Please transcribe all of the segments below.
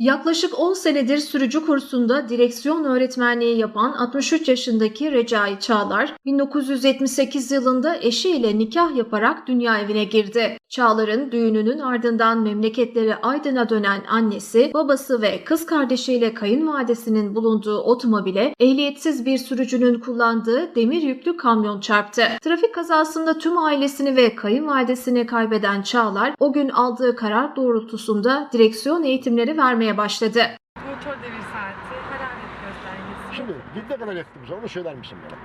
Yaklaşık 10 senedir sürücü kursunda direksiyon öğretmenliği yapan 63 yaşındaki Recai Çağlar, 1978 yılında eşiyle nikah yaparak dünya evine girdi. Çağlar'ın düğününün ardından memleketleri Aydın'a dönen annesi, babası ve kız kardeşiyle kayınvalidesinin bulunduğu otomobile ehliyetsiz bir sürücünün kullandığı demir yüklü kamyon çarptı. Trafik kazasında tüm ailesini ve kayınvalidesini kaybeden Çağlar, o gün aldığı karar doğrultusunda direksiyon eğitimleri vermeye başladı. Motor devir saati, hararet göstergesi. Şimdi git ne kadar yaktığımız onu söyler misin bana?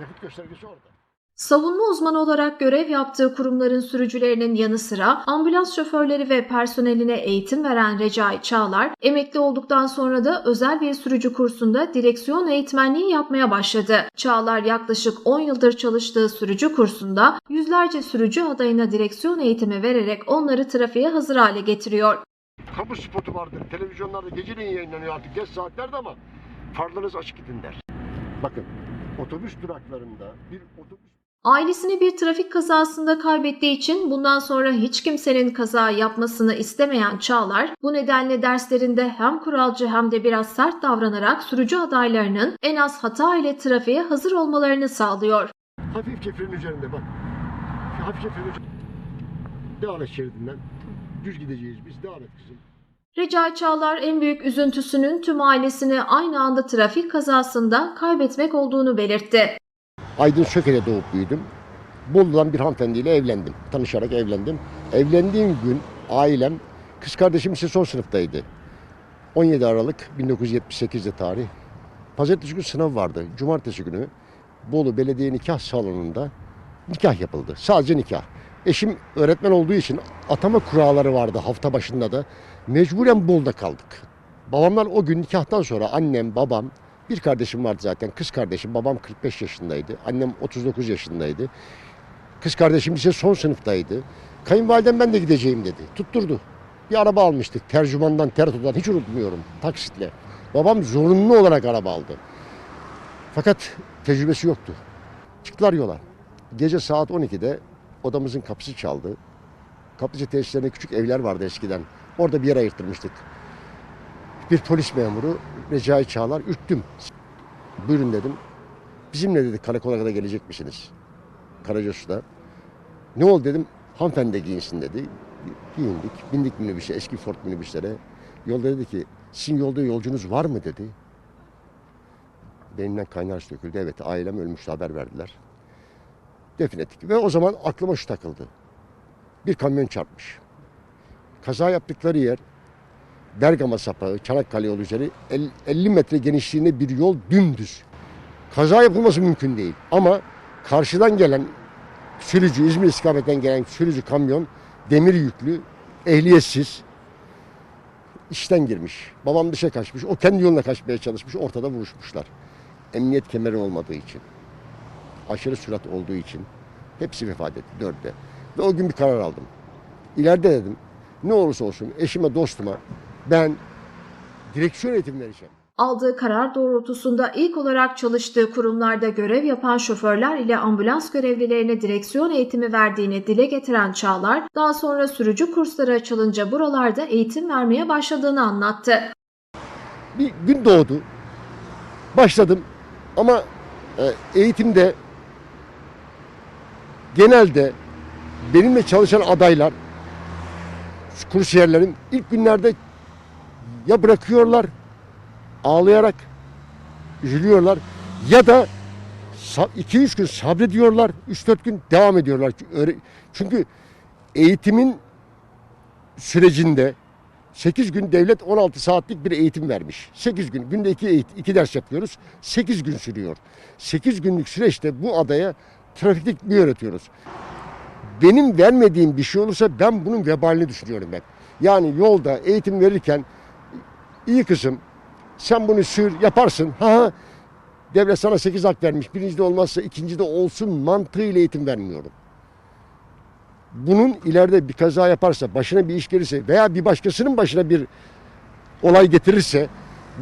Yakıt göstergesi orada. Savunma uzmanı olarak görev yaptığı kurumların sürücülerinin yanı sıra ambulans şoförleri ve personeline eğitim veren Recai Çağlar, emekli olduktan sonra da özel bir sürücü kursunda direksiyon eğitmenliği yapmaya başladı. Çağlar yaklaşık 10 yıldır çalıştığı sürücü kursunda yüzlerce sürücü adayına direksiyon eğitimi vererek onları trafiğe hazır hale getiriyor. Kamu spotu vardır. Televizyonlarda geceleyin yayınlanıyor artık geç saatlerde ama farlarınız açık gidin der. Bakın otobüs duraklarında bir otobüs Ailesini bir trafik kazasında kaybettiği için bundan sonra hiç kimsenin kaza yapmasını istemeyen Çağlar, bu nedenle derslerinde hem kuralcı hem de biraz sert davranarak sürücü adaylarının en az hata ile trafiğe hazır olmalarını sağlıyor. hafifçe frenin üzerinde bak. Hafifçe frenin üzerinde. Devam et şeridinden. Düz gideceğiz biz. Devam et kızım. Recai Çağlar en büyük üzüntüsünün tüm ailesini aynı anda trafik kazasında kaybetmek olduğunu belirtti. Aydın Söke'de doğup büyüdüm. Bolu'dan bir hanımefendiyle evlendim. Tanışarak evlendim. Evlendiğim gün ailem, kız kardeşim ise son sınıftaydı. 17 Aralık 1978'de tarih. Pazartesi günü sınav vardı. Cumartesi günü Bolu Belediye Nikah Salonu'nda nikah yapıldı. Sadece nikah. Eşim öğretmen olduğu için atama kuralları vardı hafta başında da. Mecburen Bolu'da kaldık. Babamlar o gün nikahtan sonra annem, babam, bir kardeşim vardı zaten. Kız kardeşim. Babam 45 yaşındaydı. Annem 39 yaşındaydı. Kız kardeşim ise son sınıftaydı. Kayınvalidem ben de gideceğim dedi. Tutturdu. Bir araba almıştık. Tercümandan, Terto'dan hiç unutmuyorum. Taksitle. Babam zorunlu olarak araba aldı. Fakat tecrübesi yoktu. Çıktılar yola. Gece saat 12'de odamızın kapısı çaldı. Kaplıca tesislerinde küçük evler vardı eskiden. Orada bir yer ayırttırmıştık. Bir polis memuru Recai Çağlar ürktüm. Buyurun dedim. Bizimle dedi karakola kadar gelecek misiniz? Karacasu'da. Ne oldu dedim. Hanımefendi de giyinsin dedi. Giyindik. Bindik minibüse, eski Ford minibüslere. Yolda dedi ki sizin yolda yolcunuz var mı dedi. Benimden kaynar döküldü. Evet ailem ölmüştü haber verdiler. Defin ettik. Ve o zaman aklıma şu takıldı. Bir kamyon çarpmış. Kaza yaptıkları yer Bergama sapağı, Çanakkale yolu üzeri el- 50 metre genişliğinde bir yol dümdüz. Kaza yapılması mümkün değil. Ama karşıdan gelen sürücü, İzmir istikametinden gelen sürücü kamyon demir yüklü, ehliyetsiz işten girmiş. Babam dışa kaçmış. O kendi yoluna kaçmaya çalışmış. Ortada vuruşmuşlar. Emniyet kemeri olmadığı için. Aşırı sürat olduğu için. Hepsi vefat etti dörtte. Ve o gün bir karar aldım. İleride dedim ne olursa olsun eşime dostuma ben direksiyon eğitimi vereceğim. Aldığı karar doğrultusunda ilk olarak çalıştığı kurumlarda görev yapan şoförler ile ambulans görevlilerine direksiyon eğitimi verdiğini dile getiren Çağlar, daha sonra sürücü kursları açılınca buralarda eğitim vermeye başladığını anlattı. Bir gün doğdu. Başladım ama e, eğitimde genelde benimle çalışan adaylar kursiyerlerim ilk günlerde ya bırakıyorlar ağlayarak üzülüyorlar ya da 2-3 gün sabrediyorlar 3-4 gün devam ediyorlar. Çünkü eğitimin sürecinde 8 gün devlet 16 saatlik bir eğitim vermiş. 8 gün, günde 2 eğit- iki ders yapıyoruz. 8 gün sürüyor. 8 günlük süreçte bu adaya trafiklik mi öğretiyoruz? Benim vermediğim bir şey olursa ben bunun vebalini düşünüyorum ben. Yani yolda eğitim verirken iyi kızım sen bunu sür yaparsın. Ha ha devlet sana 8 hak vermiş. Birinci de olmazsa ikinci de olsun mantığıyla eğitim vermiyorum bunun ileride bir kaza yaparsa, başına bir iş gelirse veya bir başkasının başına bir olay getirirse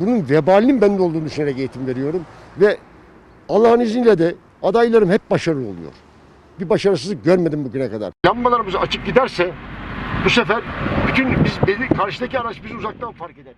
bunun vebalinin bende olduğunu düşünerek eğitim veriyorum. Ve Allah'ın izniyle de adaylarım hep başarılı oluyor. Bir başarısızlık görmedim bugüne kadar. Lambalarımız açık giderse Bu sefer bütün biz karşıdaki araç bizi uzaktan fark eder.